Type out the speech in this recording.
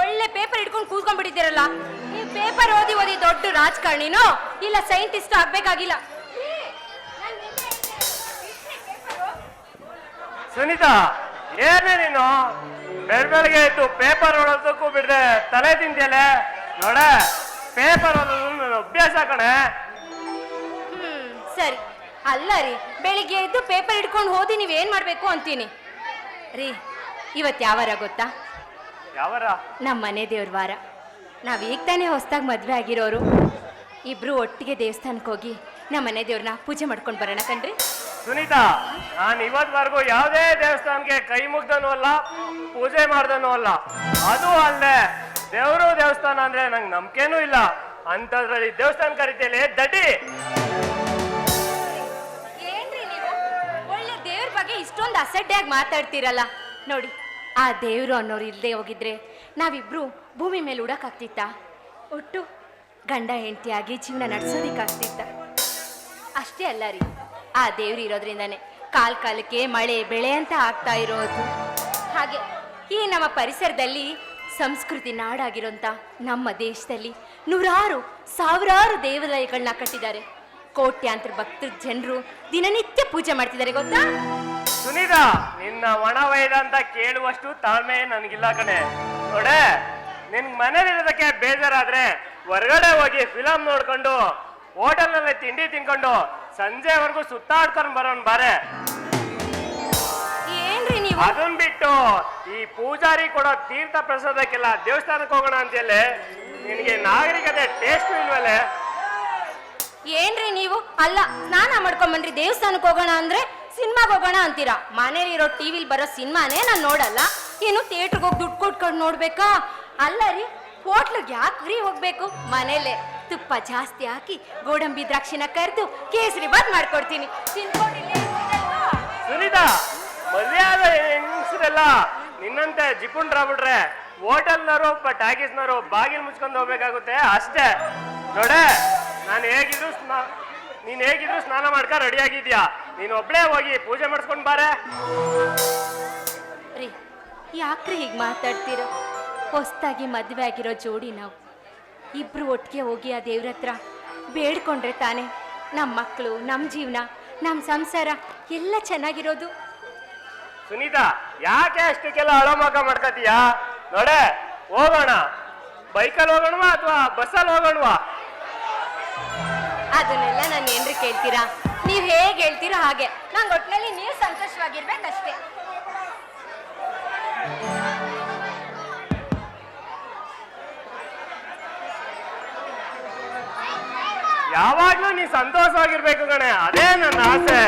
ಒಳ್ಳೆ ಪೇಪರ್ ಇಟ್ಕೊಂಡು ಕೂತ್ಕೊಂಡ್ಬಿಟ್ಟಿದ್ದೀರಲ್ಲ? ನೀವು ಪೇಪರ್ ಓದಿ ಓದಿ ದೊಡ್ಡ ರಾಜಕಾರಣಿನೋ? ಇಲ್ಲ ಸೈಂಟಿಸ್ಟ್ ಆಗ್ಬೇಕಾಗಿಲ್ಲ. ಸುನೀತಾ ಏನೇ ನೀನು? ಬೆಳ್ ಬೆಳಗ್ಗೆ ಇತ್ತು ಪೇಪರ್ ಓಡೋದಕ್ಕೂ ಬಿಡ್ದೆ ತಲೆ ತಿಂತಿಯಲೆ ನೋಡ ಪೇಪರ್ ಓದೋದು ನನ್ನ ಅಭ್ಯಾಸ ಕಣೆ. ಹ್ಮ್ ಸರಿ. ಅಲ್ಲ ರೀ ಬೆಳಿಗ್ಗೆ ಎದ್ದು ಪೇಪರ್ ಇಟ್ಕೊಂಡು ಹೋದಿ ನೀವೇನ್ ಮಾಡ್ಬೇಕು ಅಂತೀನಿ? ರೀ ಇವತ್ತು ಯಾವ ವಾರ ಗೊತ್ತಾ? ಯಾವರ? ನಮ್ಮ ಮನೆ ದೇವ್ರ ವಾರ. ನಾವು ಈಗ ತಾನೇ ಹೊಸ್ದಾಗಿ ಮದುವೆ ಆಗಿರೋರು. ಇಬ್ರು ಒಟ್ಟಿಗೆ ದೇವಸ್ಥಾನಕ್ಕೆ ಹೋಗಿ ನಮ್ಮ ಮನೆ ದೇವ್ರನ್ನ ಪೂಜೆ ಮಾಡ್ಕೊಂಡು ಬರೋಣ ಕಣ್ರಿ. ಸುನೀತಾ ನಾನು ಇವತ್ವರೆಗೂ ಯಾವುದೇ ದೇವಸ್ಥಾನಕ್ಕೆ ಕೈ ಮುಗ್ದನೂ ಅಲ್ಲ ಪೂಜೆ ಮಾಡ್ದನೂ ಅಲ್ಲ. ಅದು ಅಲ್ಲದೆ ದೇವರು ದೇವಸ್ಥಾನ ಅಂದ್ರೆ ನಂಗೆ ನಂಬಿಕೆನೂ ಇಲ್ಲ. ಅಂತದ್ರಲ್ಲಿ ದೇವಸ್ಥಾನ ಕರಿತೇಲೆ ದಡ್ಡಿ. ಏನ್ರಿ ನೀವು? ಒಳ್ಳೆ ದೇವ್ರ ಬಗ್ಗೆ ಇಷ್ಟೊಂದು ಅಸಡ್ಡೆಯಾಗಿ ಮಾತಾಡ್ತೀರಲ್ಲ. ನೋಡಿ ಆ ದೇವರು ಅನ್ನೋರು ಇಲ್ಲದೆ ಹೋಗಿದ್ರೆ ನಾವಿಬ್ರು ಭೂಮಿ ಮೇಲೆ ಉಡಕ್ಕಾಗ್ತಿತ್ತ? ಒಟ್ಟು ಗಂಡ ಹೆಂಡತಿಯಾಗಿ ಜೀವನ ನಡೆಸೋದಿಕ್ಕಾಗ್ತಿತ್ತ? ಅಷ್ಟೇ ಅಲ್ಲ ರೀ, ಆ ದೇವ್ರು ಇರೋದ್ರಿಂದನೇ ಕಾಲ್ ಕಾಲಕ್ಕೆ ಮಳೆ, ಬೆಳೆ ಅಂತ ಆಗ್ತಾ ಇರೋದು. ಹಾಗೆ ಈ ನಮ್ಮ ಪರಿಸರದಲ್ಲಿ ಸಂಸ್ಕೃತಿ ನಾಡಾಗಿರೋಂಥ ನಮ್ಮ ದೇಶದಲ್ಲಿ ನೂರಾರು, ಸಾವಿರಾರು ದೇವಾಲಯಗಳನ್ನ ಕಟ್ಟಿದ್ದಾರೆ. ಕೋಟ್ಯಾಂತರ ಭಕ್ತರ ಜನರು ದಿನನಿತ್ಯ ಪೂಜೆ ಮಾಡ್ತಿದ್ದಾರೆ ಗೊತ್ತಾ? ಸುನೀತಾ ನಿನ್ನ ಒಣ ಅಂತ ಕೇಳುವಷ್ಟು ತಾಳ್ಮೆ ನನಗಿಲ್ಲ ಕಣೆ. ನೋಡೆ ನಿನ್ ಮನೇಲಿರೋದಕ್ಕೆ ಬೇಜಾರಾದ್ರೆ ಹೊರಗಡೆ ಹೋಗಿ ಫಿಲಂ ನೋಡ್ಕೊಂಡು ಹೋಟೆಲ್ನಲ್ಲಿ ತಿಂಡಿ ತಿನ್ಕೊಂಡು ಸಂಜೆವರೆಗೂ ಸುತ್ತಾಡ್ಕೊಂಡು ಬರೋನ್ ಬಾರೆ. ಏನ್ರಿ ನೀವು? ಅದನ್ ಬಿಟ್ಟು ಈ ಪೂಜಾರಿ ಕೊಡೋ ತೀರ್ಥ ಪ್ರಸಾದಕ್ಕೆಲ್ಲ ದೇವಸ್ಥಾನಕ್ಕೆ ಹೋಗೋಣ ಅಂತೇಳಿ ನಿನಗೆ ನಾಗರಿಕತೆ ಟೇಸ್ಟ್ ಇಲ್ವಲ್ಲೇ? ಅಲ್ಲ, ಸ್ನಾನ ಮಾಡ್ಕೊಂಬನ್ರಿ ದೇವಸ್ಥಾನಕ್ಕೆ ಹೋಗೋಣ ಅಂದ್ರೆ ಸಿನಿಮಾಗೆ ಹೋಗೋಣ ಅಂತೀರಾ? ಮನೇಲಿರೋ ಟಿವಿಲಿ ಬರೋ ಸಿನಿಮಾನೇ ನಾನು ನೋಡಲ್ಲ. ಏನು ಥಿಯೇಟ್ರಿಗೆ ಹೋಗಿ ದುಡ್ಡು ಕೊಟ್ಕೊಂಡು ನೋಡ್ಬೇಕಾ? ಅಲ್ಲ ರೀ, ಹೋಟ್ಲಿಗೆ ರೀ ಹೋಗ್ಬೇಕು? ಮನೇಲೆ ತುಪ್ಪ ಜಾಸ್ತಿ ಹಾಕಿ ಗೋಡಂಬಿ ದ್ರಾಕ್ಷಿನ ಕರೆದು ಕೇಸರಿ ಬಾತ್ ಮಾಡ್ಕೊಡ್ತೀನಿ? ಸುನೀತಾ ಮದುವೆ ಆದ ಹೆಂಗಸರೆಲ್ಲ? ನಿನ್ನಂತೆ ಜಿಪುಂಡ್ರಾಗ್ಬಿಟ್ರೆ ಹೋಟೆಲ್ನವರು ಟಾಕೀಸ್ನವರು ಬಾಗಿಲು ಮುಚ್ಕೊಂಡು ಹೋಗ್ಬೇಕಾಗುತ್ತೆ ಅಷ್ಟೇ. ನೋಡೆ, ನಾನು ಹೇಗಿದ್ರು ನೀನ್ ಹೇಗಿದ್ರು ಸ್ನಾನ ಮಾಡ್ಕ ರೆಡಿ ಆಗಿದ್ಯಾ? ನೀನ್ ಒಬ್ಳೇ ಹೋಗಿ ಪೂಜೆ ಮಾಡಿಸ್ಕೊಂಡ್ ಬಾರೆ. ರೀ ಯಾಕ್ರಿ ಹೀಗೆ ಮಾತಾಡ್ತೀರ? ಹೊಸ್ದಾಗಿ ಮದುವೆ ಆಗಿರೋ ಜೋಡಿ ನಾವು. ಇಬ್ರು ಒಟ್ಟಿಗೆ ಹೋಗಿ ಆ ದೇವ್ರ ಹತ್ರ ಬೇಡ್ಕೊಂಡ್ರೆ ತಾನೆ ನಮ್ಮ ಮಕ್ಕಳು ನಮ್ಮ ಜೀವನ ನಮ್ಮ ಸಂಸಾರ ಎಲ್ಲ ಚೆನ್ನಾಗಿರೋದು. ಸುನೀತಾ ಯಾಕೆ ಅಷ್ಟಕ್ಕೆಲ್ಲ ಅಳಮಕ ಮಾಡ್ಕತೀಯಾ ನೋಡೆ ಹೋಗೋಣ. ಬೈಕಲ್ಲಿ ಹೋಗೋಣವಾ ಅಥವಾ ಬಸ್ಸಲ್ಲಿ ಹೋಗೋಣವಾ? ಅದನ್ನೆಲ್ಲ ನಾನು ಏನ್ರಿ ಕೇಳ್ತೀರಾ? ನೀವು ಹೇಗೆ ಹೇಳ್ತೀರಾ ಹಾಗೆ. ನಂಗೆ ಒಟ್ಟಿನಲ್ಲಿ ನೀವು ಸಂತೋಷವಾಗಿರ್ಬೇಕಷ್ಟೇ. ಯಾವಾಗ್ಲೂ ನೀ ಸಂತೋಷವಾಗಿರ್ಬೇಕು ಕಣೆ. ಅದೇ ನನ್ನ ಆಸೆ.